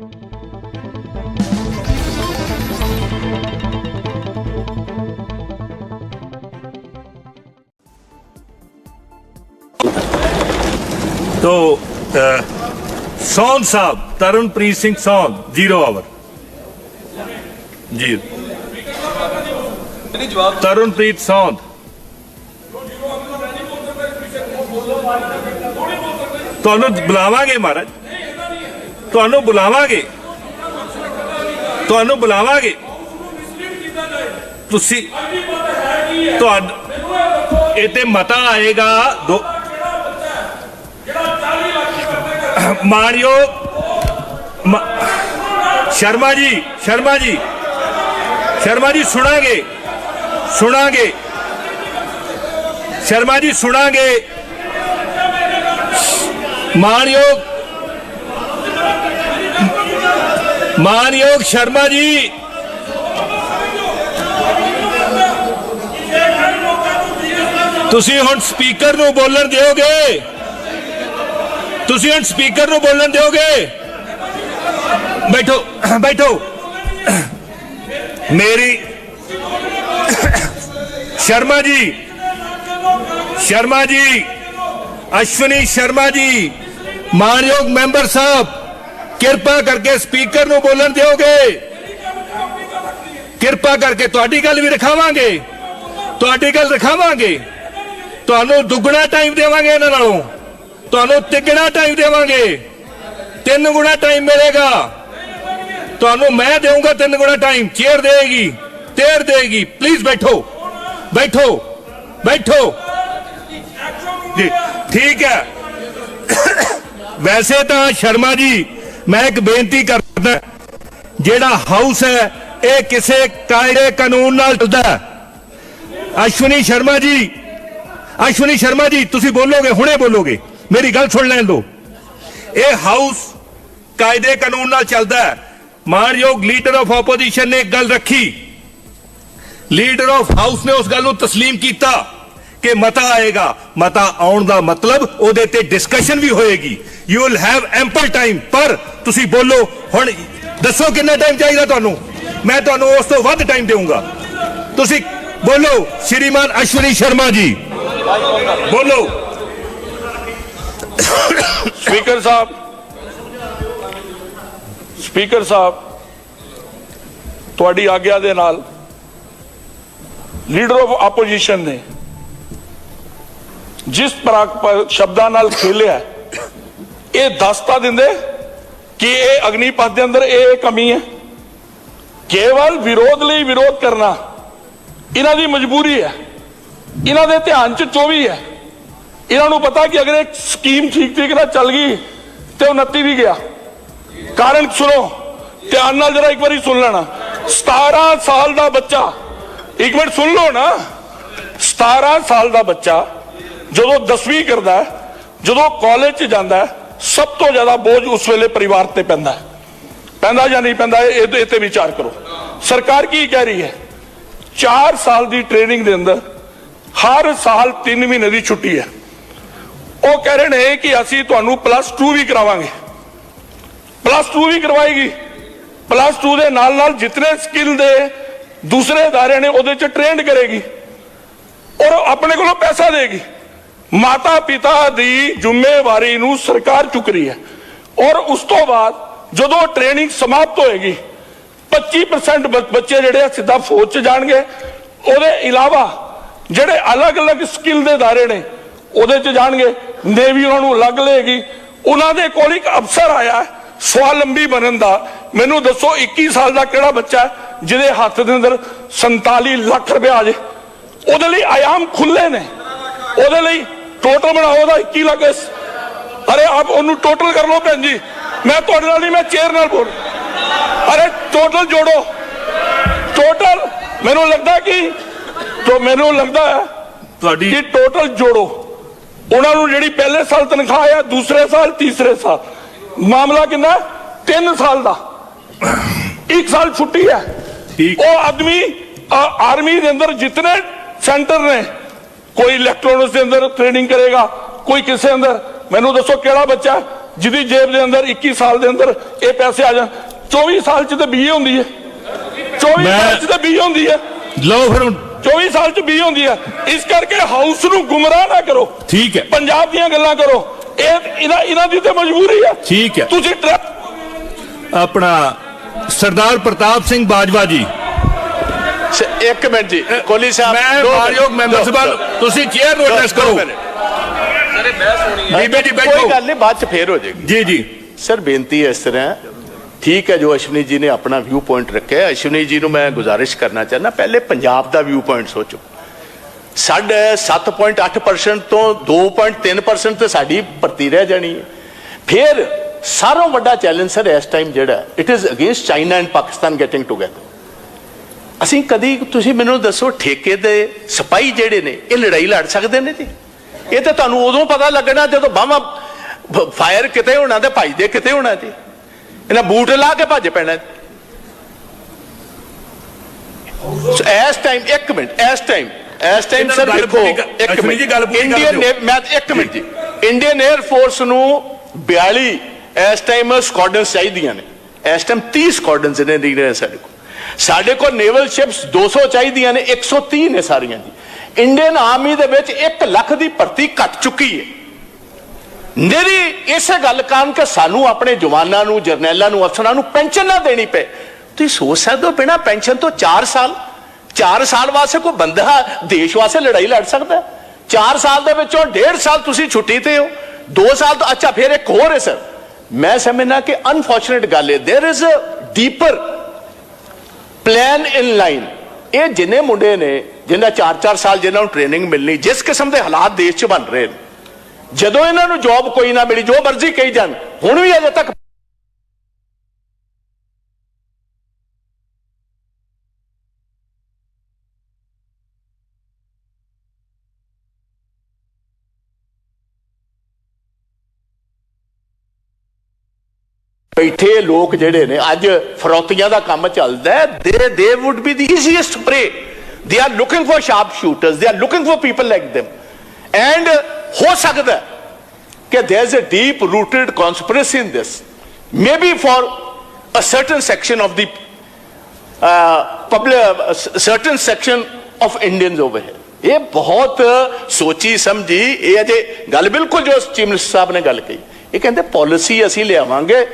तो ਸੌਨ ਸਾਹਿਬ ਤਰਨਪ੍ਰੀਤ ਸਿੰਘ ਸੌਨ 0 ਆਵਰ ਜੀ ਤਰਨਪ੍ਰੀਤ ਸੌਨ ਤੁਹਾਨੂੰ ਬੁਲਾਵਾਂਗੇ ਮਹਾਰਾਜ ਤੁਹਾਨੂੰ ਬੁਲਾਵਾਂਗੇ। ਤੁਹਾਨੂੰ ਬੁਲਾਵਾਂਗੇ। ਤੁਸੀਂ ਤੁਹਾਡ ਇਹ ਤੇ ਮਤਾ ਆਏਗਾ ਦੋ ਮਾਨਯੋਗ ਸ਼ਰਮਾ ਜੀ ਸ਼ਰਮਾ ਜੀ। ਸ਼ਰਮਾ ਜੀ ਸੁਣਾਂਗੇ। ਸੁਣਾਂਗੇ। ਸ਼ਰਮਾ ਜੀ ਸੁਣਾਂਗੇ। ਮਾਨਯੋਗ ਮਾਨਯੋਗ ਸ਼ਰਮਾ ਜੀ। ਤੁਸੀਂ ਹੁਣ ਸਪੀਕਰ ਨੂੰ ਬੋਲਣ ਦਿਓਗੇ? ਤੁਸੀਂ ਹੁਣ ਸਪੀਕਰ ਨੂੰ ਬੋਲਣ ਦਿਓਗੇ? ਬੈਠੋ ਬੈਠੋ। ਮੇਰੀ ਸ਼ਰਮਾ ਜੀ ਸ਼ਰਮਾ ਜੀ, ਅਸ਼ਵਨੀ ਸ਼ਰਮਾ ਜੀ, ਮਾਨਯੋਗ ਮੈਂਬਰ ਸਾਹਿਬ। ਕਿਰਪਾ ਕਰਕੇ ਸਪੀਕਰ ਨੂੰ ਬੋਲਣ ਦਿਓਗੇ? ਕਿਰਪਾ ਕਰਕੇ ਤੁਹਾਡੀ ਗੱਲ ਵੀ ਰਖਾਵਾਂਗੇ। ਤੁਹਾਡੀ ਗੱਲ ਰਖਾਵਾਂਗੇ। ਤੁਹਾਨੂੰ ਦੁੱਗਣਾ ਟਾਈਮ ਦੇਵਾਂਗੇ ਇਹਨਾਂ ਨਾਲੋਂ। ਤੁਹਾਨੂੰ ਤਿੱਗਣਾ ਟਾਈਮ ਦੇਵਾਂਗੇ। ਤਿੰਨ ਗੁਣਾ ਟਾਈਮ ਮਿਲੇਗਾ। ਤੁਹਾਨੂੰ ਮੈਂ ਦੇਵਾਂਗਾ ਤਿੰਨ ਗੁਣਾ ਟਾਈਮ ਚੇਅਰ ਦੇਗੀ ਤੇਰ ਦੇਗੀ ਪਲੀਜ਼ ਬੈਠੋ। ਬੈਠੋ। ਬੈਠੋ। ਜੀ, ਠੀਕ ਹੈ। ਵੈਸੇ ਤਾਂ ਸ਼ਰਮਾ ਜੀ ਮੈਂ ਇੱਕ ਬੇਨਤੀ ਕਰਦਾ ਜਿਹੜਾ ਹਾਊਸ ਹੈ ਇਹ ਕਿਸੇ ਕਾਇਦੇ ਕਾਨੂੰਨ ਨਾਲ ਚੱਲਦਾ ਹੈ ਅਸ਼ਵਨੀ ਸ਼ਰਮਾ ਜੀ ਅਸ਼ਵਨੀ ਸ਼ਰਮਾ ਜੀ ਤੁਸੀਂ ਬੋਲੋਗੇ ਹੁਣੇ ਬੋਲੋਗੇ ਮੇਰੀ ਗੱਲ ਸੁਣ ਲੈਣ ਦਿਓ ਇਹ ਹਾਊਸ ਕਾਇਦੇ ਕਾਨੂੰਨ ਨਾਲ ਚੱਲਦਾ ਹੈ ਮਾਨਯੋਗ ਲੀਡਰ ਆਫ ਆਪੋਜੀਸ਼ਨ ਨੇ ਇੱਕ ਗੱਲ ਰੱਖੀ ਲੀਡਰ ਆਫ ਹਾਊਸ ਨੇ ਉਸ ਗੱਲ ਨੂੰ تسلیم ਕੀਤਾ ਕਿ ਮਤਾ ਆਏਗਾ। ਮਤਾ ਆਉਣ ਦਾ ਮਤਲਬ ਉਹਦੇ ਤੇ ਡਿਸਕਸ਼ਨ ਵੀ ਹੋਏਗੀ। You will have ample time ਪਰ ਤੁਸੀਂ ਬੋਲੋ, ਹੁਣ ਦੱਸੋ ਕਿੰਨਾ ਟਾਈਮ ਚਾਹੀਦਾ ਤੁਹਾਨੂੰ? ਮੈਂ ਤੁਹਾਨੂੰ ਉਸ ਤੋਂ ਵੱਧ ਟਾਈਮ ਦੇਵਾਂਗਾ ਤੁਸੀਂ ਬੋਲੋ, ਸ਼੍ਰੀਮਾਨ ਅਸ਼ਵਨੀ ਸ਼ਰਮਾ ਜੀ। ਬੋਲੋ। ਸਪੀਕਰ ਸਾਹਿਬ। ਸਪੀਕਰ ਸਾਹਿਬ, ਤੁਹਾਡੀ ਆਗਿਆ ਦੇ ਨਾਲ ਲੀਡਰ ਆਫ ਆਪੋਜੀਸ਼ਨ ਨੇ ਜਿਸ ਸ਼ਬਦਾਂ ਨਾਲ ਖੇਲਿਆ ਇਹ ਦੱਸਤਾ ਦਿੰਦੇ ਕਿ ਇਹ ਅਗਨੀਪਥ ਦੇ ਅੰਦਰ ਇਹ ਕਮੀ ਹੈ। ਕੇਵਲ ਵਿਰੋਧ ਲਈ ਵਿਰੋਧ ਕਰਨਾ ਇਹਨਾਂ ਦੀ ਮਜਬੂਰੀ ਹੈ। ਇਹਨਾਂ ਦੇ ਧਿਆਨ ਚ 24 ਹੈ। ਇਹਨਾਂ ਨੂੰ ਪਤਾ ਕਿ ਅਗਰ ਇੱਕ ਸਕੀਮ ਠੀਕ ਠੀਕ ਨਾਲ ਚੱਲ ਗਈ ਤੇ 29 ਵੀ ਗਿਆ। ਕਾਰਨ ਸੁਣੋ, ਧਿਆਨ ਨਾਲ ਜਰਾ ਇੱਕ ਵਾਰੀ ਸੁਣ ਲੈਣਾ। 17 ਸਾਲ ਦਾ ਬੱਚਾ, ਇੱਕ ਮਿੰਟ ਸੁਣ ਲਓ ਨਾ। 17 ਸਾਲ ਦਾ ਬੱਚਾ ਜਦੋਂ 10ਵੀਂ ਕਰਦਾ ਜਦੋਂ ਕਾਲਜ 'ਚ ਜਾਂਦਾ ਸਭ ਤੋਂ ਜ਼ਿਆਦਾ ਬੋਝ ਉਸ ਵੇਲੇ ਪਰਿਵਾਰ ਤੇ ਪੈਂਦਾ ਪੈਂਦਾ ਜਾਂ ਨਹੀਂ ਪੈਂਦਾ, ਇਹ ਤੇ ਵਿਚਾਰ ਕਰੋ। ਸਰਕਾਰ ਕੀ ਕਹਿ ਰਹੀ ਹੈ? 4 ਸਾਲ ਦੀ ਟ੍ਰੇਨਿੰਗ ਦੇ ਅੰਦਰ ਹਰ ਸਾਲ 3 ਮਹੀਨੇ ਦੀ ਛੁੱਟੀ ਹੈ। ਉਹ ਕਹਿ ਰਹੇ ਨੇ ਕਿ ਅਸੀਂ ਤੁਹਾਨੂੰ ਪਲੱਸ 2 ਵੀ ਕਰਾਵਾਂਗੇ। ਪਲੱਸ 2 ਵੀ ਕਰਵਾਏਗੀ। ਪਲੱਸ 2 ਦੇ ਨਾਲ ਨਾਲ ਜਿਤਨੇ ਸਕਿੱਲ ਦੇ ਦੂਸਰੇ ਅਦਾਰੇ ਨੇ, ਉਹਦੇ ਚ ਟ੍ਰੇਨਡ ਕਰੇਗੀ। ਔਰ ਆਪਣੇ ਕੋਲੋਂ ਪੈਸਾ ਦੇਗੀ। ਮਾਤਾ ਪਿਤਾ ਦੀ ਜ਼ਿੰਮੇਵਾਰੀ ਨੂੰ ਸਰਕਾਰ ਚੁੱਕ ਰਹੀ ਹੈ। ਔਰ ਉਸ ਤੋਂ ਬਾਅਦ ਜਦੋਂ ਟ੍ਰੇਨਿੰਗ ਸਮਾਪਤ ਹੋਏਗੀ 25% ਬੱਚੇ ਜਿਹੜੇ ਆ ਸਿੱਧਾ ਫੌਜ ਚ ਜਾਣਗੇ। ਉਹਦੇ ਇਲਾਵਾ ਜਿਹੜੇ ਅਲੱਗ-ਅਲੱਗ ਸਕਿੱਲ ਦੇ ਦਾਇਰੇ ਨੇ, ਉਹਦੇ ਚ ਜਾਣਗੇ। ਨੇਵੀ ਉਹਨਾਂ ਨੂੰ ਅਲੱਗ ਲਏਗੀ। ਉਹਨਾਂ ਦੇ ਕੋਲ ਇੱਕ ਅਫਸਰ ਆਇਆ ਸਵਾਲੰਬੀ ਬਣਨ ਦਾ। ਮੈਨੂੰ ਦੱਸੋ 21 ਸਾਲ ਦਾ ਕਿਹੜਾ ਬੱਚਾ ਜਿਹਦੇ ਹੱਥ ਦੇ ਅੰਦਰ 47 ਲੱਖ ਰੁਪਏ ਆ ਜੇ। ਉਹਦੇ ਲਈ ਆਯਾਮ ਖੁੱਲੇ ਨੇ। ਉਹਦੇ ਲਈ ਟੋਟਲ ਬਣਾਓ ਉਹਦਾ 21 ਲੱਖ ਇਸ- ਅਰੇ ਆਪ ਉਹਨੂੰ ਟੋਟਲ ਕਰ ਲਓ ਭੈਣ ਜੀ। ਮੈਂ ਤੁਹਾਡੇ ਨਾਲ ਨਹੀਂ ਮੈਂ ਚੇਅਰ ਨਾਲ ਬੋਲ ਅਰੇ ਟੋਟਲ ਜੋੜੋ। ਟੋਟਲ ਮੈਨੂੰ ਲੱਗਦਾ ਕਿ ਤੋ ਮੈਨੂੰ ਲੱਗਦਾ ਹੈ ਤੁਹਾਡੀ ਕਿ ਟੋਟਲ ਜੋੜੋ। ਉਹਨਾਂ ਨੂੰ ਜਿਹੜੀ ਪਹਿਲੇ ਸਾਲ ਤਨਖਾਹ ਆ ਦੂਸਰੇ ਸਾਲ ਤੀਸਰੇ ਸਾਲ। ਮਾਮਲਾ ਕਿੰਨਾ 3 ਸਾਲ ਦਾ। ਇੱਕ ਸਾਲ ਛੁੱਟੀ ਹੈ। ਠੀਕ। ਉਹ ਆਦਮੀ ਆਰਮੀ ਦੇ ਅੰਦਰ ਜਿਤਨੇ ਸੈਂਟਰ ਨੇ ਕੋਈ ਇਲੈਕਟ੍ਰੋਨਿਕਸ ਦੇ ਅੰਦਰ ਟ੍ਰੇਨਿੰਗ ਕਰੇਗਾ ਕੋਈ ਕਿਸੇ ਅੰਦਰ। ਮੈਨੂੰ ਦੱਸੋ ਕਿਹੜਾ ਬੱਚਾ ਜਿਹਦੀ ਜੇਬ ਦੇ ਅੰਦਰ 21 ਸਾਲ ਦੇ ਅੰਦਰ ਇਹ ਪੈਸੇ ਆ ਜਾਣ। 24 ਸਾਲ ਚ ਤੇ ਬੀਏ ਹੁੰਦੀ ਹੈ। 24 ਮੈਂ- ਸਾਲ ਚ ਤੇ ਬੀਏ ਹੁੰਦੀ ਹੈ। ਲਓ ਫਿਰ ਹੁਣ। 24 ਸਾਲ ਚ ਬੀਏ ਹੁੰਦੀ ਹੈ। ਇਸ ਕਰਕੇ ਹਾਊਸ ਨੂੰ ਗੁੰਮਰਾਹ ਨਾ ਕਰੋ। ਠੀਕ ਹੈ। ਪੰਜਾਬ ਦੀਆਂ ਗੱਲਾਂ ਕਰੋ। ਇਹ ਇਹਨਾਂ ਇਹਨਾਂ ਦੀ ਤੇ ਮਜਬੂਰੀ ਹੈ। ਠੀਕ ਹੈ। ਤੁਸੀਂ ਆਪਣਾ ਸਰਦਾਰ ਪ੍ਰਤਾਪ ਸਿੰਘ ਬਾਜਵਾ ਜੀ। ਇੱਕ ਮਿੰਟ ਜੀ ਕੋਹਲੀ ਸਾਹਿਬ ਮੈਂ ਮਾਨਯੋਗ ਮੈਂਬਰ ਸਭਾ ਤੁਸੀਂ ਚੇਅਰ ਨੂੰ ਦੋ- ਐਡਰੈਸ ਦੋ ਕਰੋ। ਮਿੰਟ। ਬੀਬੀ ਜੀ ਕੋਈ ਬੈਠੋ। ਗੱਲ ਨਹੀਂ ਬਾਅਦ ਚ ਫੇਰ ਹੋ ਜਾਏਗੀ। ਜੀ ਜੀ। ਸਰ ਬੇਨਤੀ ਇਸ ਤਰ੍ਹਾਂ ਠੀਕ ਹੈ ਜੋ ਅਸ਼ਵਨੀ ਜੀ ਨੇ ਆਪਣਾ ਵਿਊ ਪੁਆਇੰਟ ਰੱਖਿਆ ਹੈ। ਅਸ਼ਵਨੀ ਜੀ ਨੂੰ ਮੈਂ ਗੁਜ਼ਾਰਿਸ਼ ਕਰਨਾ ਚਾਹੁੰਦਾ ਪਹਿਲੇ ਪੰਜਾਬ ਦਾ ਵਿਊ ਪੁਆਇੰਟ ਸੋਚੋ। ਸਾਡਾ 7.8% ਤੋਂ 2.3% ਤੇ ਸਾਡੀ ਭਰਤੀ ਰਹਿ ਜਾਣੀ ਹੈ। ਫਿਰ ਸਾਰੋਂ ਵੱਡਾ ਚੈਲੰਜ ਸਰ ਇਸ ਟਾਈਮ ਜਿਹੜਾ it is against China and Pakistan getting together ਅਸੀਂ ਕਦੀ ਤੁਸੀਂ ਮੈਨੂੰ ਦੱਸੋ ਠੇਕੇ ਦੇ ਸਿਪਾਹੀ ਜਿਹੜੇ ਨੇ ਇਹ ਲੜਾਈ ਲੜ ਸਕਦੇ ਨੇ ਜੀ? ਇਹ ਤਾਂ ਤੁਹਾਨੂੰ ਉਦੋਂ ਪਤਾ ਲੱਗਣਾ ਜਦੋਂ ਬਾਹਾਂ ਫਾਇਰ ਕਿਤੇ ਹੋਣਾ ਤੇ ਭੱਜਦੇ ਕਿਤੇ ਹੋਣਾ ਜੀ। ਇਹਨਾਂ ਬੂਟ ਲਾ ਕੇ ਭੱਜ ਪੈਣਾ। ਸੋ ਇਸ ਟਾਈਮ ਇੱਕ ਮਿੰਟ ਇਸ ਟਾਈਮ ਇਸ ਟਾਈਮ ਸਰ ਦੇਖੋ ਪੂਰੀ ਕਰ- ਇੱਕ ਅਸ਼ਵਨੀ ਜੀ ਗੱਲ ਪੂਰੀ ਕਰ ਇੰਡੀਅਨ। ਮੈਂ ਇੱਕ ਮਿੰਟ ਜੀ। ਇੰਡੀਅਨ 에ਅਰ ਫੋਰਸ ਨੂੰ 42 ਇਸ ਟਾਈਮ ਸਕਾਡਨਸ ਚਾਹੀਦੀਆਂ ਨੇ। ਇਸ ਟਾਈਮ 30 ਸਕਾਡਨਸ ਨੇ ਰੀਡਰ ਸਾਡੇ ਕੋਲ। ਸਾਡੇ ਕੋਲ ਨੇਵਲ ਸ਼ਿਪਸ 200 ਚਾਹੀਦੀਆਂ ਨੇ 130 ਨੇ ਸਾਰੀਆਂ ਜੀ ਇੰਡੀਅਨ ਆਰਮੀ ਦੇ ਵਿੱਚ 1 ਲੱਖ ਦੀ ਭਰਤੀ ਘਟ ਚੁੱਕੀ ਹੈ ਨਿਰੀ ਇਸੇ ਗੱਲ ਕਾਰਨ ਕਿ ਸਾਨੂੰ ਆਪਣੇ ਜਵਾਨਾਂ ਨੂੰ ਜਰਨੈਲਾਂ ਨੂੰ ਅਫਸਰਾਂ ਨੂੰ ਪੈਨਸ਼ਨ ਨਾ ਦੇਣੀ ਪਏ ਤੁਸੀਂ ਸੋਚ ਸਕਦੇ ਹੋ ਬਿਨਾ ਪੈਨਸ਼ਨ ਤੋਂ 4 ਸਾਲ 4 ਸਾਲ ਵਾਸਤੇ ਕੋਈ ਬੰਦਾ ਦੇਸ਼ ਵਾਸਤੇ ਲੜਾਈ ਲੜ ਸਕਦਾ 4 ਸਾਲ ਦੇ ਵਿੱਚੋਂ 1.5 ਸਾਲ ਤੁਸੀਂ ਛੁੱਟੀ ਤੇ ਹੋ 2 ਸਾਲ ਤੋਂ ਅੱਛਾ ਫਿਰ ਇੱਕ ਹੋਰ ਹੈ ਸਰ ਮੈਂ ਸਮਝਣਾ ਕਿ ਅਨਫੋਰਚੂਨੇਟ ਗੱਲ ਹੈ there is a deeper plan in line ਇਹ ਜਿੰਨੇ ਮੁੰਡੇ ਨੇ ਜਿਨ੍ਹਾਂ 4-4 ਸਾਲ ਜਿਨ੍ਹਾਂ ਨੂੰ ਟ੍ਰੇਨਿੰਗ ਮਿਲਣੀ, ਜਿਸ ਕਿਸਮ ਦੇ ਹਾਲਾਤ ਦੇਸ਼ 'ਚ ਬਣ ਰਹੇ ਨੇ। ਜਦੋਂ ਇਹਨਾਂ ਨੂੰ ਜੌਬ ਕੋਈ ਨਾ ਮਿਲੀ, ਜੋ ਮਰਜ਼ੀ ਕਹੀ ਜਾਣ, ਹੁਣ ਵੀ ਅਜੇ ਤੱਕ ਬੈਠੇ ਲੋਕ ਜਿਹੜੇ ਨੇ ਅੱਜ ਫਰੋਤੀਆਂ ਦਾ ਕੰਮ ਚੱਲਦਾ ਹੈ। They they would be the easiest prey they are looking for sharp shooters they are looking for people like them and ਹੋ ਸਕਦਾ ਕਿ there is a deep rooted conspiracy in this. Maybe for a certain section of the uh, public uh, certain section of Indians ਇਹ ਬਹੁਤ ਸੋਚੀ ਸਮਝੀ ਇਹ ਅਜੇ ਗੱਲ ਬਿਲਕੁਲ ਜੋ ਚੀਫ ਮਿਨਿਸਟਰ ਸਾਹਿਬ ਨੇ ਗੱਲ ਕਹੀ ਇਹ ਕਹਿੰਦੇ ਪਾਲਿਸੀ ਅਸੀਂ ਲਿਆਵਾਂਗੇ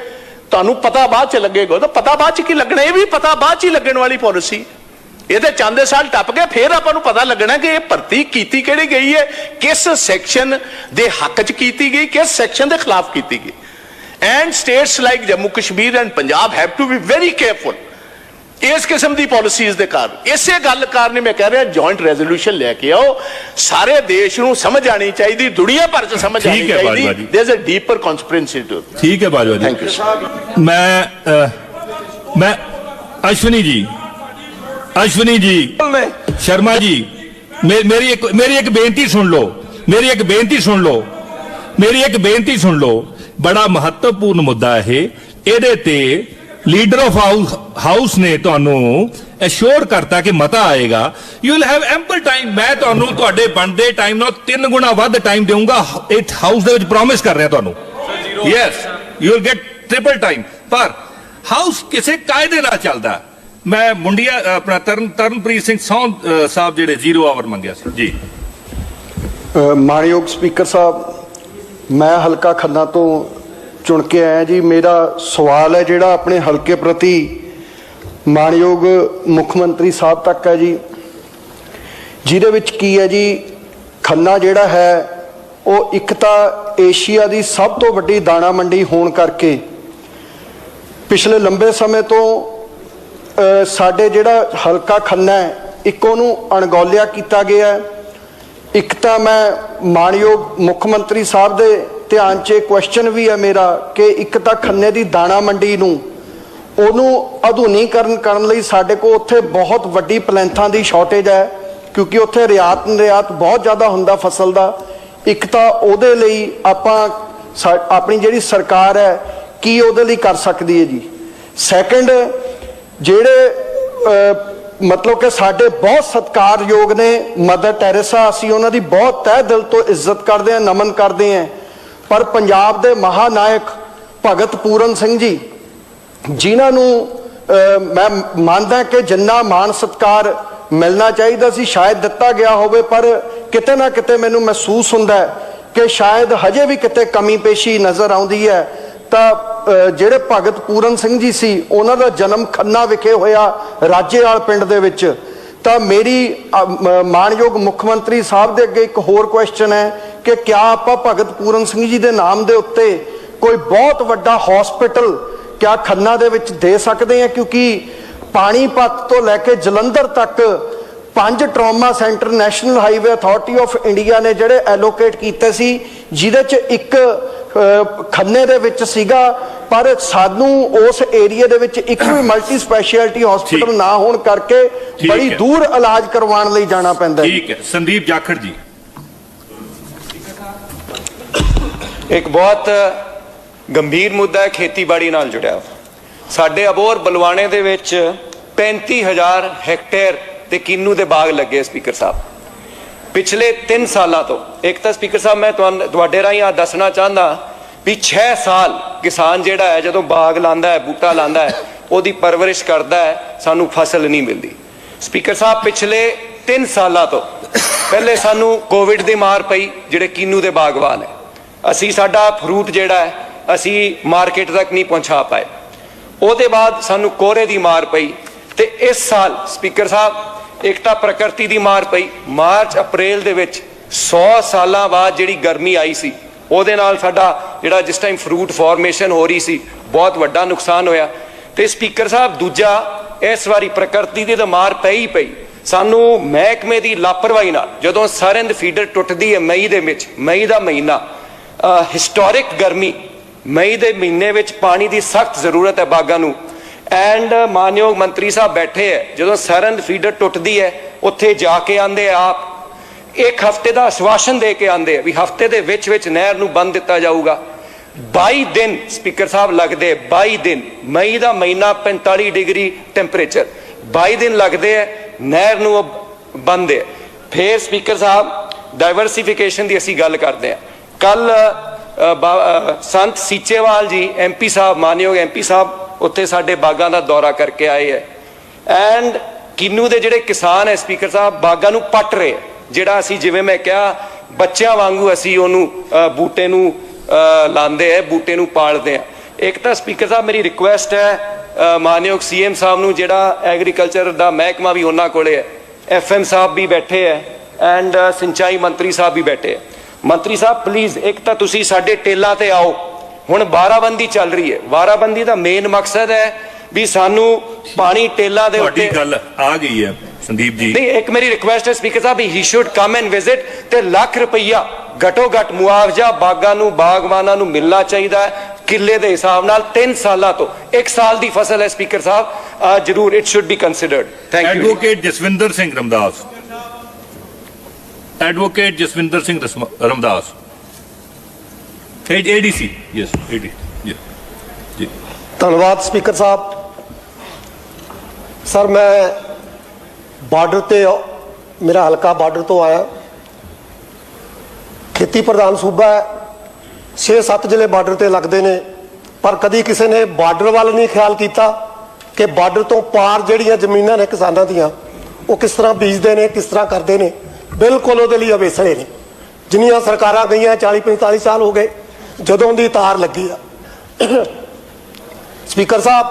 ਤੁਹਾਨੂੰ ਪਤਾ ਬਾਅਦ ਚ ਲੱਗੇਗਾ ਤਾਂ ਪਤਾ ਬਾਅਦ ਚ ਕੀ ਲੱਗਣਾ, ਇਹ ਵੀ ਪਤਾ ਬਾਅਦ ਚ ਹੀ ਲੱਗਣ ਵਾਲੀ ਪਾਲਿਸੀ। ਇਹ ਚੰਦੇ ਸਾਲ ਟੱਪ ਗਏ, ਫਿਰ ਆਪਾਂ ਨੂੰ ਪਤਾ ਲੱਗਣਾ ਕਿ ਇਹ ਭਰਤੀ ਕੀਤੀ ਕਿਹੜੀ ਗਈ ਹੈ, ਕਿਸ ਸੈਕਸ਼ਨ ਦੇ ਹੱਕ 'ਚ ਕੀਤੀ ਗਈ, ਕਿਸ ਸੈਕਸ਼ਨ ਦੇ ਖਿਲਾਫ ਕੀਤੀ ਗਈ। And states like Jammu Kashmir and Punjab have to be very careful ਇਸ ਕਿਸਮ ਦੀ ਪਾਲਿਸੀਜ਼ ਦੇ ਕਾਰਨ। ਇਸੇ ਗੱਲ ਕਾਰਨ ਮੈਂ ਕਹਿ ਰਿਹਾ ਜੁਆਇੰਟ ਰੈਜ਼ੋਲੂਸ਼ਨ ਲੈ ਕੇ ਆਓ। ਸਾਰੇ ਦੇਸ਼ ਨੂੰ ਸਮਝ ਆਣੀ ਚਾਹੀਦੀ ਦੁਨੀਆ ਭਰ 'ਚ ਸਮਝ ਆਣੀ ਚਾਹੀਦੀ। ਜੀ। There is a deeper conspiracy too ਠੀਕ ਹੈ ਬਾਜਵਾ ਜੀ। ਥੈਂਕ ਯੂ ਮੈਂ ਮੈਂ ਅਸ਼ਵਨੀ ਜੀ। ਅਸ਼ਵਨੀ ਜੀ। ਸ਼ਰਮਾ ਜੀ। ਮੇਰੀ ਇੱਕ ਮੇਰੀ ਇੱਕ ਬੇਨਤੀ ਸੁਣ ਲਓ। ਮੇਰੀ ਇੱਕ ਬੇਨਤੀ ਸੁਣ ਲਓ। ਮੇਰੀ ਇੱਕ ਬੇਨਤੀ ਸੁਣ ਲਓ। ਬੜਾ ਮਹੱਤਵਪੂਰਨ ਮੁੱਦਾ ਇਹ। ਇਹਦੇ ਤੇ ਲੀਡਰ ਆਫ ਹਾਊਸ ਨੇ ਤੁਹਾਨੂੰ ਅਸ਼ੋਰ ਕਰਤਾ ਕਿ ਮਤਾ ਆਏਗਾ। You will have ample time ਮੈਂ ਤੁਹਾਨੂੰ ਤੁਹਾਡੇ ਬਣਦੇ ਟਾਈਮ ਨਾਲ ਤਿੰਨ ਗੁਣਾ ਵੱਧ ਟਾਈਮ ਦੇਵਾਂਗਾ ਇਹ ਹਾਊਸ ਦੇ ਵਿੱਚ ਪ੍ਰੋਮਿਸ ਕਰ ਰਿਹਾ ਤੁਹਾਨੂੰ। Yes you will get triple time ਪਰ ਹਾਊਸ ਕਿਸੇ ਕਾਇਦੇ ਨਾਲ ਚੱਲਦਾ। ਮੈਂ ਮੁੰਡਿਆ ਆਪਣਾ ਤਰਨ ਤਰਨਪ੍ਰੀਤ ਸਿੰਘ ਸੌਂ ਸਾਹਿਬ ਜਿਹੜੇ ਜ਼ੀਰੋ ਆਵਰ ਮੰਗਿਆ ਸੀ। ਜੀ। ਅ, ਸਪੀਕਰ ਸਾਹਿਬ ਮੈਂ ਹਲਕਾ ਖੰਨਾ ਤੋਂ ਚੁਣ ਕੇ ਆਇਆ ਜੀ। ਮੇਰਾ ਸਵਾਲ ਹੈ ਜਿਹੜਾ ਆਪਣੇ ਹਲਕੇ ਪ੍ਰਤੀ ਮਾਣਯੋਗ ਮੁੱਖ ਮੰਤਰੀ ਸਾਹਿਬ ਤੱਕ ਹੈ ਜੀ। ਜਿਹਦੇ ਵਿੱਚ ਕੀ ਹੈ ਜੀ, ਖੰਨਾ ਜਿਹੜਾ ਹੈ, ਉਹ ਇੱਕ ਤਾਂ ਏਸ਼ੀਆ ਦੀ ਸਭ ਤੋਂ ਵੱਡੀ ਦਾਣਾ ਮੰਡੀ ਹੋਣ ਕਰਕੇ ਪਿਛਲੇ ਲੰਬੇ ਸਮੇਂ ਤੋਂ ਸਾਡੇ ਜਿਹੜਾ ਹਲਕਾ ਖੰਨਾ ਹੈ, ਇੱਕ ਉਹਨੂੰ ਅਣਗੌਲਿਆ ਕੀਤਾ ਗਿਆ ਹੈ। ਇੱਕ ਤਾਂ ਮੈਂ ਮਾਨਯੋਗ ਮੁੱਖ ਮੰਤਰੀ ਸਾਹਿਬ ਦੇ ਧਿਆਨ 'ਚ ਕੁਐਸਚਨ ਵੀ ਹੈ ਮੇਰਾ ਕਿ ਇੱਕ ਤਾਂ ਖੰਨੇ ਦੀ ਦਾਣਾ ਮੰਡੀ ਨੂੰ ਉਹਨੂੰ ਆਧੁਨੀਕਰਨ ਕਰਨ ਲਈ ਸਾਡੇ ਕੋਲ ਉੱਥੇ ਬਹੁਤ ਵੱਡੀ ਪਲੈਂਥਾਂ ਦੀ ਸ਼ਾਰਟੇਜ ਹੈ, ਕਿਉਂਕਿ ਉੱਥੇ ਰਿਆਤ, ਨਿਰਯਾਤ ਬਹੁਤ ਜ਼ਿਆਦਾ ਹੁੰਦਾ ਫਸਲ ਦਾ। ਇੱਕ ਤਾਂ ਉਹਦੇ ਲਈ ਆਪਾਂ ਸਾ- ਆਪਣੀ ਜਿਹੜੀ ਸਰਕਾਰ ਹੈ, ਕੀ ਉਹਦੇ ਲਈ ਕਰ ਸਕਦੀ ਹੈ ਜੀ? ਸੈਕੰਡ ਜਿਹੜੇ ਮਤਲਬ ਕਿ ਸਾਡੇ ਬਹੁਤ ਸਤਿਕਾਰਯੋਗ ਨੇ ਮਦਰ ਟੈਰੇਸਾ ਅਸੀਂ ਉਹਨਾਂ ਦੀ ਬਹੁਤ ਤਹਿ ਦਿਲ ਤੋਂ ਇੱਜ਼ਤ ਕਰਦੇ ਹਾਂ, ਨਮਨ ਕਰਦੇ ਹਾਂ। ਪਰ ਪੰਜਾਬ ਦੇ ਮਹਾਨਾਇਕ ਭਗਤ ਪੂਰਨ ਸਿੰਘ ਜੀ, ਜਿਨ੍ਹਾਂ ਨੂੰ ਮੈਂ ਮੰਨਦਾ ਕਿ ਜਿੰਨਾ ਮਾਣ ਸਤਕਾਰ ਮਿਲਣਾ ਚਾਹੀਦਾ ਸੀ, ਸ਼ਾਇਦ ਦਿੱਤਾ ਗਿਆ ਹੋਵੇ, ਪਰ ਕਿਤੇ ਨਾ ਕਿਤੇ ਮੈਨੂੰ ਮਹਿਸੂਸ ਹੁੰਦਾ ਕਿ ਸ਼ਾਇਦ ਹਜੇ ਵੀ ਕਿਤੇ ਕਮੀ ਪੇਸ਼ੀ ਨਜ਼ਰ ਆਉਂਦੀ ਹੈ। ਤਾਂ ਜਿਹੜੇ ਭਗਤ ਪੂਰਨ ਸਿੰਘ ਜੀ ਸੀ, ਉਹਨਾਂ ਦਾ ਜਨਮ ਖੰਨਾ ਵਿਖੇ ਹੋਇਆ ਰਾਜੇਵਾਲ ਪਿੰਡ ਦੇ ਵਿੱਚ। ਤਾਂ ਮੇਰੀ ਅ, ਮ- ਮਾਣਯੋਗ ਮੁੱਖ ਮੰਤਰੀ ਸਾਹਿਬ ਦੇ ਅੱਗੇ ਇੱਕ ਹੋਰ ਕੁਐਸਚਨ ਹੈ ਕਿ ਕਿਆ ਆਪਾਂ ਭਗਤ ਪੂਰਨ ਸਿੰਘ ਜੀ ਦੇ ਨਾਮ ਦੇ ਉੱਤੇ ਕੋਈ ਬਹੁਤ ਵੱਡਾ ਹਸਪੀਟਲ ਕਿਆ ਖੰਨਾ ਦੇ ਵਿੱਚ ਦੇ ਸਕਦੇ ਆ ਕਿਉਂਕਿ ਪਾਣੀਪਤ ਤੋਂ ਲੈ ਕੇ ਜਲੰਧਰ ਤੱਕ ਪੰਜ trauma centre National Highway Authority of India ਨੇ ਜਿਹੜੇ ਐਲੋਕੇਟ ਕੀਤੇ ਸੀ ਜਿਹਦੇ ਚ ਇੱਕ ਖੰਨੇ ਦੇ ਵਿੱਚ ਸੀਗਾ ਪਰ ਸਾਨੂੰ ਉਸ ਏਰੀਆ ਦੇ ਵਿੱਚ ਇੱਕ ਵੀ ਮਲਟੀ ਸਪੈਸ਼ਲਿਟੀ ਹਸਪੀਟਲ। ਨਾ ਹੋਣ ਕਰਕੇ ਬੜੀ। ਦੂਰ ਇਲਾਜ ਕਰਵਾਉਣ ਲਈ ਜਾਣਾ ਪੈਂਦਾ ਹੈ ਠੀਕ ਹੈ ਸੰਦੀਪ ਜਾਖੜ ਜੀ ਇੱਕ ਬਹੁਤ ਗੰਭੀਰ ਮੁੱਦਾ ਹੈ ਖੇਤੀਬਾੜੀ ਨਾਲ ਜੁੜਿਆ। ਸਾਡੇ ਅਬੋਰ ਬਲਵਾਣੇ ਦੇ ਵਿੱਚ 35000 ਹੈਕਟੇਅਰ ਤੇ ਕਿੰਨੂ ਦੇ ਬਾਗ ਲੱਗੇ ਸਪੀਕਰ ਸਾਹਿਬ ਪਿਛਲੇ 3 ਸਾਲਾਂ ਤੋਂ ਇੱਕ ਤਾਂ ਸਪੀਕਰ ਸਾਹਿਬ ਮੈਂ ਤੁਹਾਨੂੰ ਤੁਹਾਡੇ ਰਾਹੀਂ ਆ ਦੱਸਣਾ ਚਾਹੁੰਦਾ ਵੀ 6 ਸਾਲ ਕਿਸਾਨ ਜਿਹੜਾ ਹੈ, ਜਦੋਂ ਬਾਗ ਲਾਂਦਾ ਹੈ, ਬੂਟਾ ਲਾਂਦਾ ਹੈ, ਉਹਦੀ ਪਰਵਰਿਸ਼ ਕਰਦਾ ਹੈ, ਸਾਨੂੰ ਫਸਲ ਨਹੀਂ ਮਿਲਦੀ। ਸਪੀਕਰ ਸਾਹਿਬ, ਪਿਛਲੇ 3 ਸਾਲਾਂ ਤੋਂ ਪਹਿਲੇ ਸਾਨੂੰ ਕੋਵਿਡ ਦੀ ਮਾਰ ਪਈ, ਜਿਹੜੇ ਕਿੰਨੂ ਦੇ ਬਾਗਵਾਨ ਹੈ। ਅਸੀਂ ਸਾਡਾ ਫਰੂਟ ਜਿਹੜਾ ਹੈ, ਅਸੀਂ ਮਾਰਕੀਟ ਤੱਕ ਨਹੀਂ ਪਹੁੰਚਾ ਪਾਏ। ਉਹਦੇ ਬਾਅਦ ਸਾਨੂੰ ਕੋਰੇ ਦੀ ਮਾਰ ਪਈ ਤੇ ਇਸ ਸਾਲ ਸਪੀਕਰ ਸਾਹਿਬ ਇੱਕ ਤਾਂ ਪ੍ਰਕਿਰਤੀ ਦੀ ਮਾਰ ਪਈ। ਮਾਰਚ, ਅਪ੍ਰੈਲ ਦੇ ਵਿੱਚ 100 ਸਾਲਾਂ ਬਾਅਦ ਜਿਹੜੀ ਗਰਮੀ ਆਈ ਸੀ ਉਹਦੇ ਨਾਲ ਸਾਡਾ ਜਿਹੜਾ ਜਿਸ ਟਾਈਮ ਫਰੂਟ ਫਾਰਮੇਸ਼ਨ ਹੋ ਰਹੀ ਸੀ, ਬਹੁਤ ਵੱਡਾ ਨੁਕਸਾਨ ਹੋਇਆ। ਤੇ ਸਪੀਕਰ ਸਾਹਿਬ, ਦੂਜਾ, ਇਸ ਵਾਰੀ ਪ੍ਰਕਿਰਤੀ ਦੀ ਤਾਂ ਮਾਰ ਪਈ ਪਈ। ਸਾਨੂੰ ਮਹਿਕਮੇ ਦੀ ਲਾਪਰਵਾਹੀ ਨਾਲ, ਜਦੋਂ ਸਰੰਦ ਫੀਡਰ ਟੁੱਟਦੀ ਹੈ ਮਈ ਦੇ ਵਿੱਚ, ਮਈ ਦਾ ਮਹੀਨਾ ਹਿਸਟੋਰਿਕ ਗਰਮੀ, ਮਈ ਦੇ ਮਹੀਨੇ ਵਿੱਚ ਪਾਣੀ ਦੀ ਸਖਤ ਜ਼ਰੂਰਤ ਹੈ ਬਾਗਾਂ ਨੂੰ। ਐਂਡ ਮਾਨਯੋਗ ਮੰਤਰੀ ਸਾਹਿਬ ਬੈਠੇ ਹੈ, ਜਦੋਂ ਸਰੰਦ ਫੀਡਰ ਟੁੱਟਦੀ ਹੈ, ਉੱਥੇ ਜਾ ਕੇ ਆਂਦੇ ਆਪ ਇੱਕ ਹਫ਼ਤੇ ਦਾ ਆਸ਼ਵਾਸਨ ਦੇ ਕੇ ਆਂਦੇ ਆ ਵੀ ਹਫ਼ਤੇ ਦੇ ਵਿੱਚ ਵਿੱਚ ਨਹਿਰ ਨੂੰ ਬੰਦ ਦਿੱਤਾ ਜਾਊਗਾ। 22 ਦਿਨ ਸਪੀਕਰ ਸਾਹਿਬ ਲੱਗਦੇ 22 ਦਿਨ। ਮਈ ਦਾ ਮਹੀਨਾ 45 ਡਿਗਰੀ ਟੈਂਪਰੇਚਰ। 22 ਦਿਨ ਲੱਗਦੇ ਐ ਨਹਿਰ ਨੂੰ ਉਹ ਬੰਦ ਹੈ ਫੇਰ ਸਪੀਕਰ ਸਾਹਿਬ ਡਾਈਵਰਸਿਫਿਕੇਸ਼ਨ ਦੀ ਅਸੀਂ ਗੱਲ ਕਰਦੇ ਆ। ਕੱਲ ਸੰਤ ਸੀਚੇਵਾਲ ਜੀ ਐਮਪੀ ਸਾਹਿਬ, ਮਾਨਯੋਗ ਐਮਪੀ ਸਾਹਿਬ ਉੱਥੇ ਸਾਡੇ ਬਾਗਾਂ ਦਾ ਦੌਰਾ ਕਰਕੇ ਆਏ ਹੈ ਐਂਡ ਕਿੰਨੂ ਦੇ ਜਿਹੜੇ ਕਿਸਾਨ ਹੈ ਸਪੀਕਰ ਸਾਹਿਬ, ਬਾਗਾਂ ਨੂੰ ਪੱਟ ਰਹੇ ਹੈ। ਜਿਹੜਾ ਅਸੀਂ ਜਿਵੇਂ ਮੈਂ ਕਿਹਾ ਬੱਚਿਆਂ ਵਾਂਗੂ ਅਸੀਂ ਉਹਨੂੰ ਬੂਟੇ ਨੂੰ ਲਾਉਂਦੇ ਹੈ ਬੂਟੇ ਨੂੰ ਪਾਲਦੇ ਆ। ਇੱਕ ਤਾਂ ਸਪੀਕਰ ਸਾਹਿਬ ਮੇਰੀ ਰਿਕੁਐਸਟ ਹੈ ਮਾਨਯੋਗ ਸੀਐਮ ਸਾਹਿਬ ਨੂੰ ਜਿਹੜਾ ਐਗਰੀਕਲਚਰ ਦਾ ਮਹਿਕਮਾ ਵੀ ਉਹਨਾਂ ਕੋਲੇ ਹੈ। ਐਫਐਮ ਸਾਹਿਬ ਵੀ ਬੈਠੇ ਹੈ ਐਂਡ ਸਿੰਚਾਈ ਮੰਤਰੀ ਸਾਹਿਬ ਵੀ ਬੈਠੇ ਹੈ। ਮੰਤਰੀ ਸਾਹਿਬ ਪਲੀਜ਼ ਇੱਕ ਤਾਂ ਤੁਸੀਂ ਸਾਡੇ ਟੇਲਾਂ ਤੇ ਆਓ। ਹੁਣ ਬਾਰਾਬੰਦੀ ਚੱਲ ਰਹੀ ਹੈ। ਬਾਰਾਬੰਦੀ ਦਾ ਮੇਨ ਮਕਸਦ ਹੈ ਵੀ ਸਾਨੂੰ ਪਾਣੀ ਟੇਲਾਂ ਦੇ ਤੁਹਾਡੀ ਉੱਤੇ ਗੱਲ ਆ ਗਈ ਹੈ। ਸੰਦੀਪ ਜੀ। ਨਹੀਂ ਇੱਕ ਮੇਰੀ ਰਿਕੁਐਸਟ ਹੈ speaker sahib he should come and visit ਤੇ ਲੱਖ ਰੁਪਈਆ ਘਟੋ ਘਟ ਮੁਆਵਜ਼ਾ ਬਾਗਾਂ ਨੂੰ ਬਾਗਵਾਨਾਂ ਨੂੰ ਮਿਲਣਾ ਚਾਹੀਦਾ ਹੈ ਕਿੱਲੇ ਦੇ ਹਿਸਾਬ ਨਾਲ 3 ਸਾਲਾਂ ਤੋਂ। 1 ਸਾਲ ਦੀ ਫਸਲ ਹੈ ਸਪੀਕਰ ਸਾਹਿਬ। ਜ਼ਰੂਰ it should be considered thank you advocate Jaswinder Singh Ramdas. Advocate Jaswinder Singh Ramdas. ADC yes AD ji. ਧੰਨਵਾਦ ਸਪੀਕਰ ਸਾਹਿਬ। ਸਰ ਮੈਂ ਬਾਰਡਰ ਤੇ, ਮੇਰਾ ਹਲਕਾ ਬਾਰਡਰ ਤੋਂ ਆਇਆ। ਖੇਤੀ ਪ੍ਰਧਾਨ ਸੂਬਾ ਹੈ। 6-7 ਜ਼ਿਲ੍ਹੇ ਬਾਰਡਰ ਤੇ ਲੱਗਦੇ ਨੇ। ਪਰ ਕਦੀ ਕਿਸੇ ਨੇ ਬਾਰਡਰ ਵੱਲ ਨਹੀਂ ਖਿਆਲ ਕੀਤਾ ਕਿ ਬਾਰਡਰ ਤੋਂ ਪਾਰ ਜਿਹੜੀਆਂ ਜ਼ਮੀਨਾਂ ਨੇ ਕਿਸਾਨਾਂ ਦੀਆਂ, ਉਹ ਕਿਸ ਤਰ੍ਹਾਂ ਬੀਜਦੇ ਨੇ, ਕਿਸ ਤਰ੍ਹਾਂ ਕਰਦੇ ਨੇ, ਬਿਲਕੁਲ ਉਹਦੇ ਲਈ ਅਵੇਸਲੇ ਨੇ। ਜਿੰਨੀਆਂ ਸਰਕਾਰਾਂ ਗਈਆਂ 40-45 ਸਾਲ ਹੋ ਗਏ, ਜਦੋਂ ਦੀ ਤਾਰ ਲੱਗੀ ਆ। ਸਪੀਕਰ ਸਾਹਿਬ,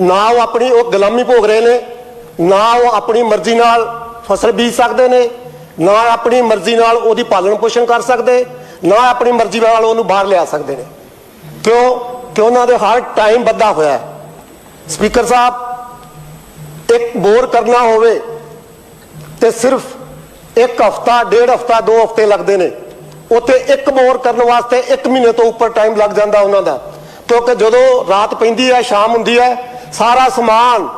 ਨਾ ਉਹ ਆਪਣੀ ਉਹ ਗੁਲਾਮੀ ਭੋਗ ਰਹੇ ਨੇ। ਨਾ ਉਹ ਆਪਣੀ ਮਰਜ਼ੀ ਨਾਲ ਫਸਲ ਬੀਜ ਸਕਦੇ ਨੇ ਨਾ ਆਪਣੀ ਮਰਜ਼ੀ ਨਾਲ ਉਹਦੀ ਪਾਲਣ ਪੋਸ਼ਣ ਕਰ ਸਕਦੇ ਨਾ ਆਪਣੀ ਮਰਜ਼ੀ ਨਾਲ ਉਹਨੂੰ ਬਾਹਰ ਲਿਆ ਸਕਦੇ ਨੇ। ਕਿਉਂ? ਕਿ ਉਹਨਾਂ ਦੇ ਹਰ ਟਾਈਮ ਬੱਧਾ ਹੋਇਆ ਹੈ। ਸਪੀਕਰ ਸਾਹਿਬ, ਇੱਕ ਬੋਰ ਕਰਨਾ ਹੋਵੇ ਤੇ ਸਿਰਫ ਇੱਕ ਹਫਤਾ, ਡੇਢ ਹਫਤਾ, ਦੋ ਹਫ਼ਤੇ ਲੱਗਦੇ ਨੇ। ਉੱਥੇ ਇੱਕ ਬੋਰ ਕਰਨ ਵਾਸਤੇ ਇੱਕ ਮਹੀਨੇ ਤੋਂ ਉੱਪਰ ਟਾਈਮ ਲੱਗ ਜਾਂਦਾ ਉਹਨਾਂ ਦਾ। ਕਿਉਂਕਿ ਜਦੋਂ ਰਾਤ ਪੈਂਦੀ ਹੈ, ਸ਼ਾਮ ਹੁੰਦੀ ਹੈ, ਸਾਰਾ ਸਮਾਨ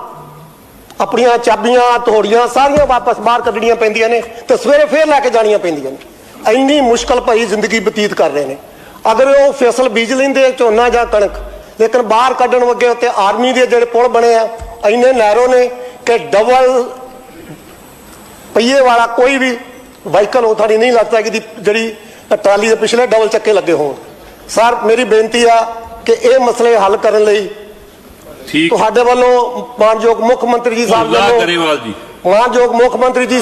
ਆਪਣੀਆਂ ਚਾਬੀਆਂ, ਤੋੜੀਆਂ, ਸਾਰੀਆਂ ਵਾਪਸ ਬਾਹਰ ਕੱਢਣੀਆਂ ਪੈਂਦੀਆਂ ਨੇ ਤੇ ਸਵੇਰੇ ਫੇਰ ਲੈ ਕੇ ਜਾਣੀਆਂ ਪੈਂਦੀਆਂ ਨੇ। ਇੰਨੀ ਮੁਸ਼ਕਲ ਭਰੀ ਜ਼ਿੰਦਗੀ ਬਤੀਤ ਕਰ ਰਹੇ ਨੇ। ਅਗਰ ਉਹ ਫਸਲ ਬੀਜ ਲੈਂਦੇ ਝੋਨਾ ਜਾਂ ਕਣਕ, ਲੇਕਿਨ ਬਾਹਰ ਕੱਢਣ ਵਗੇ ਉੱਤੇ ਆਰਮੀ ਦੇ ਜਿਹੜੇ ਪੁਲ ਬਣੇ ਆ, ਇੰਨੇ ਨੈਰੋ ਨੇ ਕਿ ਡਬਲ ਪਹੀਏ ਵਾਲਾ ਕੋਈ ਵੀ ਵਾਹੀਕਲ ਉਹ ਨਹੀਂ ਲੱਗਦਾ ਕਿ ਜਿਹੜੀ ਟਰਾਲੀ ਦੇ ਪਿਛਲੇ ਡਬਲ ਚੱਕੇ ਲੱਗੇ ਹੋਣ। ਸਰ, ਮੇਰੀ ਬੇਨਤੀ ਆ ਕਿ ਇਹ ਮਸਲੇ ਹੱਲ ਕਰਨ ਲਈ ਠੀਕ। ਤੁਹਾਡੇ ਵੱਲੋਂ ਮਾਨਯੋਗ ਮੁੱਖ ਮੰਤਰੀ ਜੀ ਸਾਹਿਬ ਵੱਲੋਂ ਗਰੇਵਾਲ ਜੀ। ਮਾਨਯੋਗ ਮੁੱਖ ਮੰਤਰੀ ਜੀ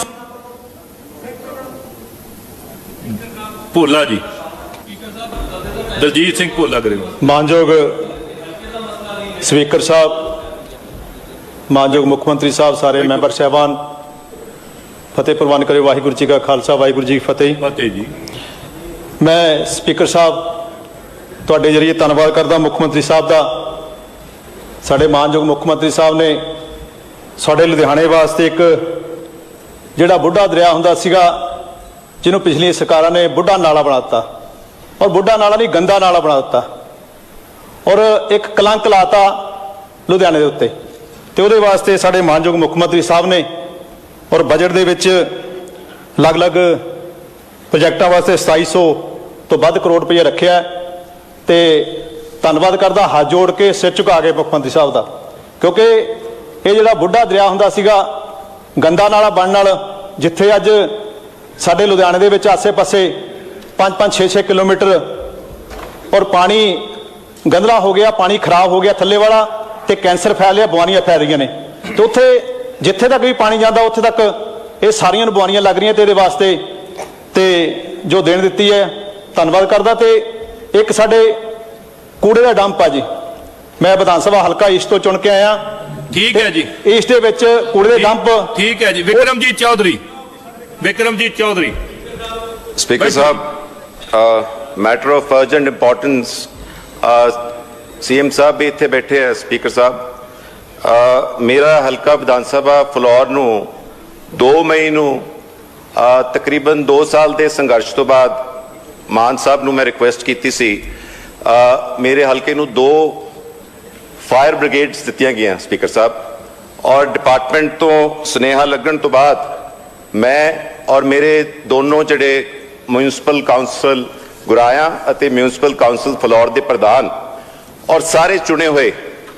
ਭੋਲਾ ਜੀ। ਦਲਜੀਤ ਸਿੰਘ ਭੋਲਾ ਗਰੇਵਾਲ। ਮਾਨਯੋਗ ਸਪੀਕਰ ਸਾਹਿਬ ਮਾਨਯੋਗ ਮੁੱਖ ਮੰਤਰੀ ਸਾਹਿਬ ਸਾਰੇ ਮੈਂਬਰ ਸਾਹਿਬਾਨ ਫਤਿਹ ਪ੍ਰਵਾਨ ਕਰੇ ਵਾਹਿਗੁਰੂ ਜੀ ਕਾ ਖਾਲਸਾ ਵਾਹਿਗੁਰੂ ਜੀ ਕੀ ਫਤਿਹ। ਫਤਿਹ ਜੀ। ਮੈਂ ਸਪੀਕਰ ਸਾਹਿਬ ਤੁਹਾਡੇ ਜਰੀਏ ਧੰਨਵਾਦ ਕਰਦਾ ਮੁੱਖ ਮੰਤਰੀ ਸਾਹਿਬ ਦਾ। ਸਾਡੇ ਮਾਨਯੋਗ ਮੁੱਖ ਮੰਤਰੀ ਸਾਹਿਬ ਨੇ ਸਾਡੇ ਲੁਧਿਆਣੇ ਵਾਸਤੇ ਇੱਕ ਜਿਹੜਾ ਬੁੱਢਾ ਦਰਿਆ ਹੁੰਦਾ ਸੀਗਾ, ਜਿਹਨੂੰ ਪਿਛਲੀਆਂ ਸਰਕਾਰਾਂ ਨੇ ਬੁੱਢਾ ਨਾਲਾ ਬਣਾ ਦਿੱਤਾ। ਔਰ ਬੁੱਢਾ ਨਾਲਾ ਨਹੀਂ, ਗੰਦਾ ਨਾਲਾ ਬਣਾ ਦਿੱਤਾ। ਔਰ ਇੱਕ ਕਲੰਕ ਲਾਤਾ ਲੁਧਿਆਣੇ ਦੇ ਉੱਤੇ। ਤੇ ਉਹਦੇ ਵਾਸਤੇ ਸਾਡੇ ਮਾਨਯੋਗ ਮੁੱਖ ਮੰਤਰੀ ਸਾਹਿਬ ਨੇ ਔਰ ਬਜਟ ਦੇ ਵਿੱਚ ਅਲੱਗ-ਅਲੱਗ ਪ੍ਰੋਜੈਕਟਾਂ ਵਾਸਤੇ 2700 ਤੋਂ ਵੱਧ ਕਰੋੜ ਰੁਪਏ ਰੱਖਿਆ ਹੈ। ਤੇ ਧੰਨਵਾਦ ਕਰਦਾ, ਹੱਥ ਜੋੜ ਕੇ ਸਿਰ ਝੁਕਾ ਕੇ ਮੁੱਖ ਮੰਤਰੀ ਸਾਹਿਬ ਦਾ। ਕਿਉਂਕਿ ਇਹ ਜਿਹੜਾ ਬੁੱਢਾ ਦਰਿਆ ਹੁੰਦਾ ਸੀਗਾ, ਗੰਦਾ ਨਾਲਾ ਬਣਨ ਨਾਲ, ਜਿੱਥੇ ਅੱਜ ਸਾਡੇ ਲੁਧਿਆਣੇ ਦੇ ਵਿੱਚ ਆਸੇ-ਪਾਸੇ 5-5 6-6 ਕਿਲੋਮੀਟਰ ਔਰ ਪਾਣੀ ਗੰਦਲਾ ਹੋ ਗਿਆ, ਪਾਣੀ ਖਰਾਬ ਹੋ ਗਿਆ ਥੱਲੇ ਵਾਲਾ ਤੇ ਕੈਂਸਰ ਫੈਲ ਰਿਹਾ ਬਿਮਾਰੀਆਂ ਫੈਲ ਰਹੀਆਂ ਨੇ। ਤੇ ਉੱਥੇ ਜਿੱਥੇ ਤੱਕ ਵੀ ਪਾਣੀ ਜਾਂਦਾ, ਉੱਥੇ ਤੱਕ ਇਹ ਸਾਰੀਆਂ ਨੂੰ ਬਿਮਾਰੀਆਂ ਲੱਗ ਰਹੀਆਂ ਤੇ ਇਹਦੇ ਵਾਸਤੇ ਤੇ ਜੋ ਦੇਣ ਦਿੱਤੀ ਹੈ, ਧੰਨਵਾਦ ਕਰਦਾ ਤੇ ਇੱਕ ਸਾਡੇ ਕੂੜੇ ਦਾ ਡੰਪ ਆ ਜੀ। ਮੈਂ ਵਿਧਾਨ ਸਭਾ ਹਲਕਾ ਈਸਟ ਤੋਂ ਚੁਣ ਕੇ ਆਇਆ। ਠੀਕ ਹੈ ਜੀ। ਈਸਟ ਦੇ ਵਿੱਚ ਕੂੜੇ ਦੇ ਡੰਪ ਠੀਕ ਹੈ ਜੀ। Vikramjit Chaudhary. Vikramjit Chaudhary. uh, matter of urgent importance, uh, CM ਸਾਹਿਬ ਵੀ ਇੱਥੇ ਬੈਠੇ ਹੈ ਸਪੀਕਰ ਸਾਹਿਬ। ਮੇਰਾ ਹਲਕਾ ਵਿਧਾਨ ਸਭਾ ਫਲੋਰ ਨੂੰ 2 ਮਈ ਨੂੰ ਤਕਰੀਬਨ 2 ਸਾਲ ਦੇ ਸੰਘਰਸ਼ ਤੋਂ ਬਾਅਦ ਮਾਨ ਸਾਹਿਬ ਨੂੰ ਮੈਂ ਰਿਕੁਐਸਟ ਕੀਤੀ ਸੀ। ਮੇਰੇ ਹਲਕੇ ਨੂੰ ਦੋ ਫਾਇਰ ਬ੍ਰਿਗੇਡਸ ਦਿੱਤੀਆਂ ਗਈਆਂ, ਸਪੀਕਰ ਸਾਹਿਬ। ਔਰ ਡਿਪਾਰਟਮੈਂਟ ਤੋਂ ਸੁਨੇਹਾ ਲੱਗਣ ਤੋਂ ਬਾਅਦ ਮੈਂ ਔਰ ਮੇਰੇ ਦੋਨੋਂ ਜਿਹੜੇ ਮਿਊਨਿਸਪਲ ਕਾਉਂਸਲ ਗੁਰਾਇਆ ਅਤੇ ਮਿਊਨਿਸਪਲ ਕਾਉਂਸਲ ਫਲੋਰ ਦੇ ਪ੍ਰਧਾਨ ਔਰ ਸਾਰੇ ਚੁਣੇ ਹੋਏ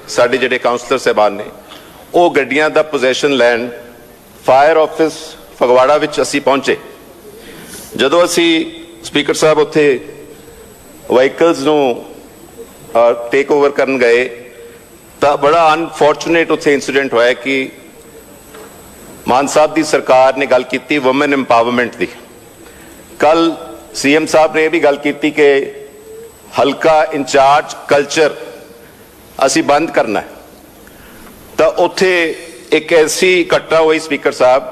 ਸਾਡੇ ਜਿਹੜੇ ਕਾਉਂਸਲਰ ਸਹਿਬਾਨ ਨੇ, ਉਹ ਗੱਡੀਆਂ ਦਾ ਪੋਜੀਸ਼ਨ ਲੈਣ ਫਾਇਰ ਆਫਿਸ ਫਗਵਾੜਾ ਵਿੱਚ ਅਸੀਂ ਪਹੁੰਚੇ। ਜਦੋਂ ਅਸੀਂ ਸਪੀਕਰ ਸਾਹਿਬ ਉੱਥੇ ਵਹੀਕਲਸ ਨੂੰ ਟੇਕ ਓਵਰ ਕਰਨ ਗਏ, ਤਾਂ ਬੜਾ ਅਨਫੋਰਚੂਨੇਟ ਉੱਥੇ ਇਨਸੀਡੈਂਟ ਹੋਇਆ ਕਿ ਮਾਨ ਸਾਹਿਬ ਦੀ ਸਰਕਾਰ ਨੇ ਗੱਲ ਕੀਤੀ ਔਮਨ ਐਮਪਾਵਰਮੈਂਟ ਦੀ। ਕੱਲ ਸੀਐਮ ਸਾਹਿਬ ਨੇ ਇਹ ਵੀ ਗੱਲ ਕੀਤੀ ਕਿ ਹਲਕਾ ਇੰਚਾਰਜ ਕਲਚਰ ਅਸੀਂ ਬੰਦ ਕਰਨਾ ਹੈ। ਤਾਂ ਉੱਥੇ ਇੱਕ ਐਸੀ ਘਟਨਾ ਹੋਈ ਸਪੀਕਰ ਸਾਹਿਬ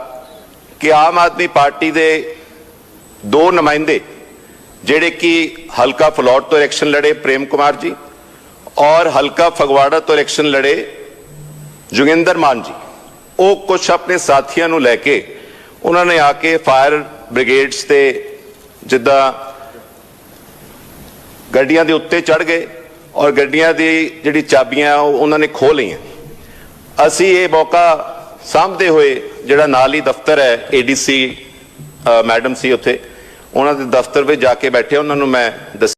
ਕਿ ਆਮ ਆਦਮੀ ਪਾਰਟੀ ਦੇ ਦੋ ਨੁਮਾਇੰਦੇ ਜਿਹੜੇ ਕਿ ਹਲਕਾ ਫਲੋਰ ਤੋਂ ਇਲੈਕਸ਼ਨ ਲੜੇ ਪ੍ਰੇਮ ਕੁਮਾਰ ਜੀ ਔਰ ਹਲਕਾ ਫਗਵਾੜਾ ਤੋਂ ਇਲੈਕਸ਼ਨ ਲੜੇ ਜੋਗਿੰਦਰ ਮਾਨ ਜੀ। ਉਹ ਕੁਝ ਆਪਣੇ ਸਾਥੀਆਂ ਨੂੰ ਲੈ ਕੇ ਉਹਨਾਂ ਨੇ ਆ ਕੇ ਫਾਇਰ ਬ੍ਰਿਗੇਡਸ ਤੇ ਜਿੱਦਾਂ ਗੱਡੀਆਂ ਦੇ ਉੱਤੇ ਚੜ ਗਏ ਔਰ ਗੱਡੀਆਂ ਦੀ ਜਿਹੜੀ ਚਾਬੀਆਂ ਉਹ ਉਹਨਾਂ ਨੇ ਖੋਹ ਲਈਆਂ। ਅਸੀਂ ਇਹ ਮੌਕਾ ਸਾਂਭਦੇ ਹੋਏ ਜਿਹੜਾ ਨਾਲ ਹੀ ਦਫ਼ਤਰ ਹੈ ਏਡੀਸੀ ਮੈਡਮ ਸੀ ਉੱਥੇ ਉਹਨਾਂ ਦੇ ਦਫ਼ਤਰ ਵਿੱਚ ਜਾ ਕੇ ਬੈਠੇ ਉਹਨਾਂ ਨੂੰ ਮੈਂ ਦੱਸਿਆ